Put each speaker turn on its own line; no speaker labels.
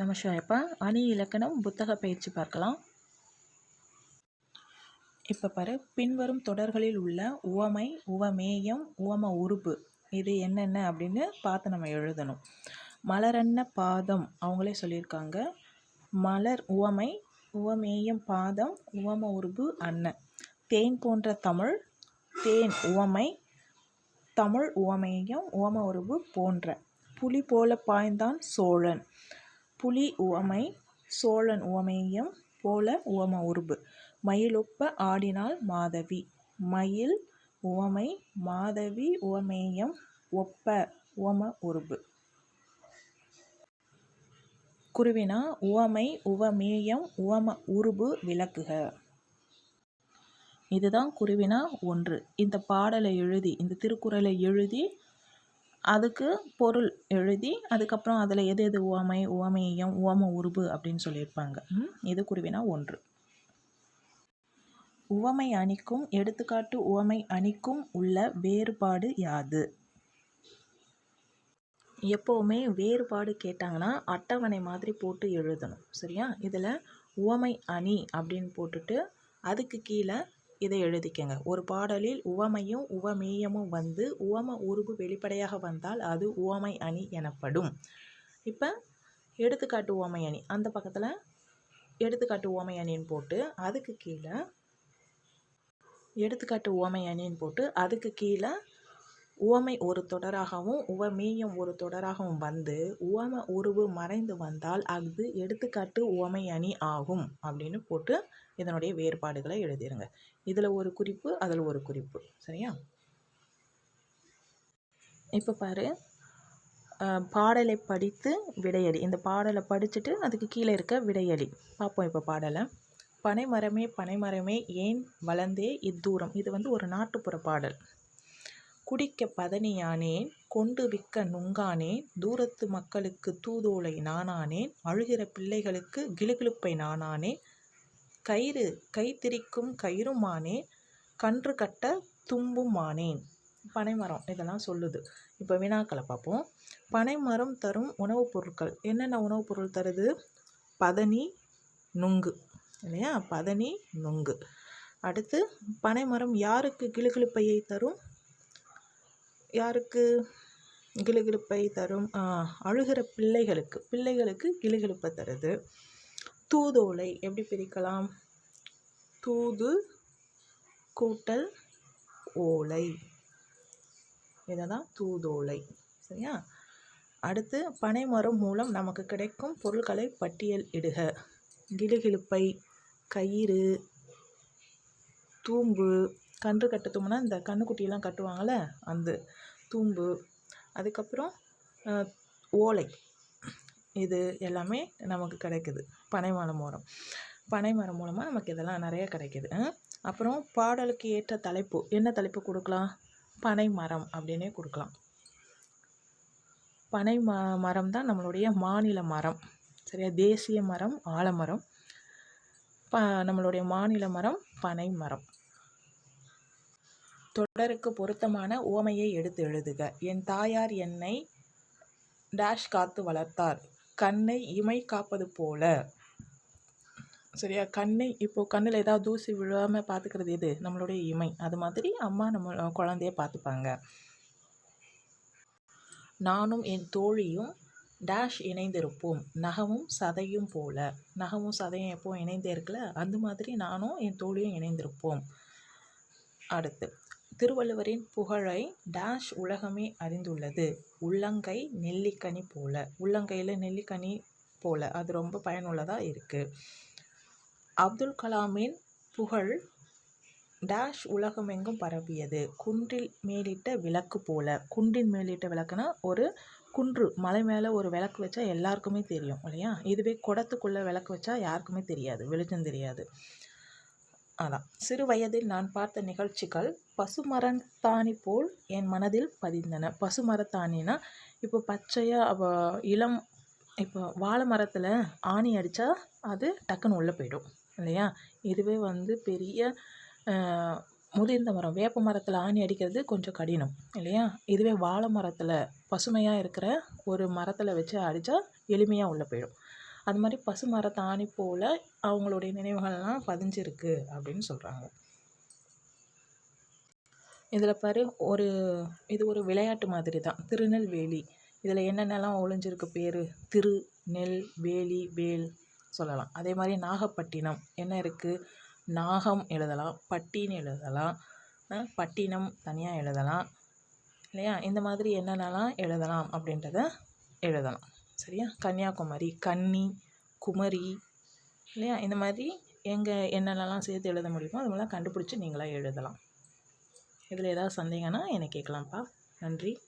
நமசிவாயப்பா அணி இலக்கணம் புத்தக பயிற்சி பார்க்கலாம். இப்போ பாரு பின்வரும் தொடர்களில் உள்ள உவமை உவமேயம் உவம உறுப்பு இது என்னென்ன அப்படின்னு பார்த்து நம்ம எழுதணும். மலரன்ன பாதம் அவங்களே சொல்லியிருக்காங்க. மலர் உவமை உவமேயம் பாதம் உவம உருபு அன்ன. தேன் போன்ற தமிழ் தேன் உவமை தமிழ் உவமேயம் உவம உருபு போன்ற. புலி போல பாய்ந்தான் சோழன். புலி உவமை சோழன் உவமேயம் போல உவம உருபு மயிலொப்ப ஆடினாள் மாதவி. மயில் உவமை மாதவி உவமேயம் ஒப்ப உவம உருபு குருவினா உவமை உவமேயம் உவம உருபு விளக்குக. இதுதான் குருவினா ஒன்று. இந்த பாடலை எழுதி இந்த திருக்குறளை எழுதி அதுக்கு பொருள் எழுதி அதுக்கப்புறம் அதில் எது எது உவமை உவமையம் உவம உருபு அப்படின்னு சொல்லியிருப்பாங்க. இது குருவினா ஒன்று. உவமை அணிக்கும் எடுத்துக்காட்டு உவமை அணிக்கும் உள்ள வேறுபாடு யாது? எப்போவுமே வேறுபாடு கேட்டாங்கன்னா அட்டவணை மாதிரி போட்டு எழுதணும் சரியா? இதில் உவமை அணி அப்படின்னு போட்டுட்டு அதுக்கு கீழே இதை எழுதிக்கங்க. ஒரு பாடலில் உவமையும் உவமேயமும் வந்து உவம உருபு வெளிப்படையாக வந்தால் அது உவமை அணி எனப்படும். இப்போ எடுத்துக்காட்டு உவமை அணி. அந்த பக்கத்தில் எடுத்துக்காட்டு உவமை அணின்னு போட்டு அதுக்கு கீழே எடுத்துக்காட்டு உவமை அணின்னு போட்டு அதுக்கு கீழே உவமை ஒரு தொடராகவும் உவமேயம் ஒரு தொடராகவும் வந்து உவம உருவு மறைந்து வந்தால் அது எடுத்துக்காட்டு உவமை அணி ஆகும் அப்படின்னு போட்டு இதனுடைய வேறுபாடுகளை எழுதிடுங்க இதில் ஒரு குறிப்பு அதில் ஒரு குறிப்பு. சரியா? இப்போ பாரு. பாடலை படித்து விடையளி இந்த பாடலை படிச்சுட்டு அதுக்கு கீழே இருக்க விடையளி பார்ப்போம் இப்போ பாடலை. பனைமரமே பனைமரமே ஏன் வளர்ந்தே இத்தூரம்? இது வந்து ஒரு நாட்டுப்புற பாடல். குடிக்க பதனியானேன் கொண்டு விற்க நுங்கானேன் தூரத்து மக்களுக்கு தூதோலை நானானேன் அழுகிற பிள்ளைகளுக்கு கிளுகிழுப்பை நானானேன் கயிறு கைத்திரிக்கும் கயிறுமானேன் கன்று கட்ட தும்புமானேன் பனைமரம் இதெல்லாம் சொல்லுது. இப்போ வினாக்களை பார்ப்போம். பனைமரம் தரும் உணவுப் பொருட்கள். என்னென்ன உணவுப் பொருள் தருது? பதனி நுங்கு. இல்லையா? பதனி நுங்கு. அடுத்து பனைமரம் யாருக்கு கிளுகிழுப்பையை தரும்? யாருக்கு கிளுகிழுப்பை தரும்? அழுகிற பிள்ளைகளுக்கு. பிள்ளைகளுக்கு கிளுகிழுப்பை தருது. தூதோலை எப்படி பிரிக்கலாம்? தூது கூட்டல் ஓலை. இதை தான் தூதோலை. சரியா? அடுத்து பனைமரம் மூலம் நமக்கு கிடைக்கும் பொருட்களை பட்டியல் இடுக. கிளுகிழுப்பை கயிறு தூம்பு. கன்று கட்ட இந்த கன்றுக்குட்டியெல்லாம் கட்டுவாங்கள்ல அந்த தூம்பு அதுக்கப்புறம் ஓலை. இது எல்லாமே நமக்கு கிடைக்குது. பனைமரம் மூலம் பனைமரம் மூலமாக நமக்கு இதெல்லாம் நிறைய கிடைக்கிது. அப்புறம் பாடலுக்கு ஏற்ற தலைப்பு. என்ன தலைப்பு கொடுக்கலாம்? பனை மரம் அப்படின்னே கொடுக்கலாம். பனை ம மரம் தான் நம்மளுடைய மாநில மரம். சரியா? தேசிய மரம் ஆலமரம். ப நம்மளுடைய மாநில மரம் பனை மரம். தொடருக்கு பொருத்தமான உவமையை எடுத்து எழுதுக. என் தாயார் என்னை டேஷ் காத்து வளர்த்தார். கண்ணை இமை காப்பது போல. சரியா? கண்ணை இப்போது கண்ணில் ஏதாவது தூசி விழாமல் பார்த்துக்கிறது எது? நம்மளுடைய இமை. அது மாதிரி அம்மா நம்ம குழந்தைய பார்த்துப்பாங்க. நானும் என் தோழியும் டேஷ் இணைந்திருப்போம். நகமும் சதையும் போல. நகமும் சதையும் எப்போ இணைந்தே இருக்கல அந்த மாதிரி நானும் என் தோழியும் இணைந்திருப்போம். அடுத்து. திருவள்ளுவரின் புகழை டேஷ் உலகமே அறிந்துள்ளது. உள்ளங்கை நெல்லிக்கனி போல. உள்ளங்கையில் நெல்லிக்கனி போல. அது ரொம்ப பயனுள்ளதாக இருக்குது அப்துல் கலாமின் புகழ் டேஷ் உலகமெங்கும் பரவியது. குன்றில் மேலிட்ட விளக்கு போல. குன்றின் மேலிட்ட விளக்குனா ஒரு குன்று. மலை மேலே ஒரு விளக்கு வச்சா எல்லாருக்குமே தெரியும் இல்லையா? இதுவே குடத்துக்குள்ளே விளக்கு வச்சா யாருக்குமே தெரியாது. வெளிச்சம் தெரியாது. அதான் சிறு வயதில் நான் பார்த்த நிகழ்ச்சிகள் பசுமரத்தாணி போல் என் மனதில் பதிந்தன. பசுமரத்தாணினா இப்போ பச்சையாக இளம் இப்போ வாழை மரத்தில் ஆணி அடித்தா அது டக்குன்னு உள்ளே போயிடும் இல்லையா? இதுவே வந்து பெரிய முதிர்ந்த மரம். வேப்ப மரத்தில் ஆணி அடிக்கிறது கொஞ்சம் கடினம் இல்லையா? இதுவே வாழை மரத்தில் பசுமையாக இருக்கிற ஒரு மரத்தில் வச்சு அடித்தா எளிமையாக உள்ளே போயிடும். அது மாதிரி பசு மரத்தாணி போல் அவங்களுடைய நினைவுகள்லாம் பதிஞ்சிருக்கு அப்படின்னு சொல்கிறாங்க இதில் பாரு ஒரு இது ஒரு விளையாட்டு மாதிரி தான் திருநெல்வேலி. இதில் என்னென்னலாம் ஒளிஞ்சிருக்கு பேர்? திரு நெல் வேலி வேல் சொல்லலாம். அதே மாதிரி நாகப்பட்டினம். என்ன இருக்குது நாகம் எழுதலாம் பட்டின்னு எழுதலாம் பட்டினம் தனியாக எழுதலாம் இல்லையா? இந்த மாதிரி என்னென்னலாம் எழுதலாம் அப்படின்றத எழுதலாம். சரியா? கன்னியாகுமரி கன்னி குமரி இல்லையா? இந்த மாதிரி எங்கே என்னென்னலாம் சேர்த்து எழுத முடியுமோ அது மாதிரிலாம் கண்டுபிடிச்சி நீங்களாக எழுதலாம். இதில் ஏதாவது சந்தேகம்னா என்னை கேட்கலாம்ப்பா. நன்றி.